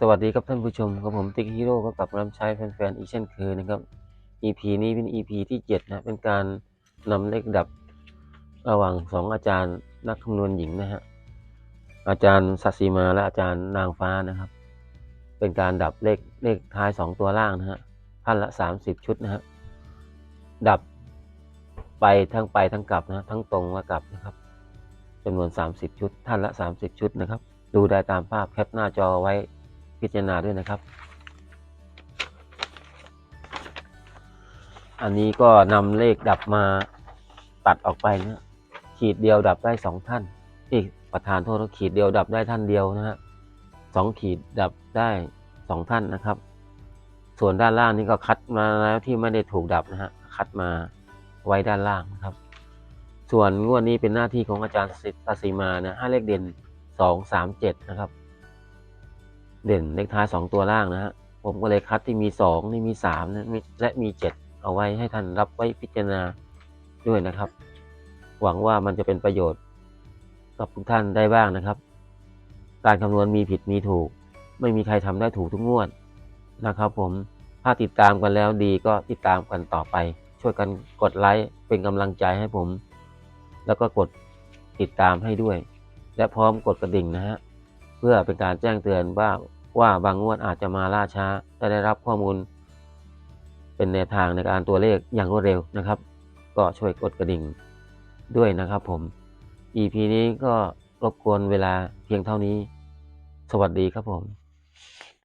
สวัสดีครับท่านผู้ชมกับผมติ๊กฮีโร่ก็กลับมาใช้แฟนๆอีกเช่นเคยนะครับ EP นี้เป็น EP ที่7นะเป็นการนำเลขดับระหว่างสองอาจารย์นักคำนวณหญิงนะฮะอาจารย์สัตสีมาและอาจารย์นางฟ้านะครับ เป็นการดับเลขเลขท้ายสองตัวล่างนะฮะท่านละ 30 ชุดนะฮะดับไปทั้งไปทั้งกลับนะทั้งตรงและกลับนะครับจำนวน 30 ชุด ท่านละ 30 ชุดนะครับ ดูได้ตามภาพแคปหน้าจอไว้ พิจารณาด้วยนะครับ อันนี้ก็นำเลขดับมาตัดออกไปนะขีดเดียวดับได้สองท่านอีกประธานโทษขีดเดียวดับได้ท่านเดียวนะฮะสองขีดดับได้สองท่านนะครับ ส่วนด้านล่างนี่ก็คัดมาแล้วที่ไม่ได้ถูกดับนะฮะคัดมาไว้ด้านล่างนะครับ ส่วนงวดนี้เป็นหน้าที่ของอาจารย์สิทธิ์ตสีมานะให้เลขเด่นสองสามเจ็ดนะครับ เด่นเลขท้ายสองตัวล่างนะฮะผมก็เลยคัดที่มีสองนี่มีสามนะและมีเจ็ดเอาไว้ให้ท่านรับไว้พิจารณาด้วยนะครับ หวังว่ามันจะเป็นประโยชน์กับทุกท่านได้บ้างนะครับ การคำนวณมีผิดมีถูก ไม่มีใครทำได้ถูกทุกงวดนะครับผมถ้าติดตามกันแล้วดีก็ติดตามกันต่อไป ช่วยกันกดไลค์เป็นกำลังใจให้ผม แล้วก็กดติดตามให้ด้วย และพร้อมกดกระดิ่งนะฮะเพื่อเป็นการแจ้งเตือนว่า ว่าบางงวดอาจจะมาล่าช้าจะได้รับข้อมูล เป็นแนวทางในการตัวเลขอย่างรวดเร็วนะครับ ก็ช่วยกดกระดิ่งด้วยนะครับผม EP นี้ก็รบกวนเวลาเพียงเท่านี้ สวัสดีครับผม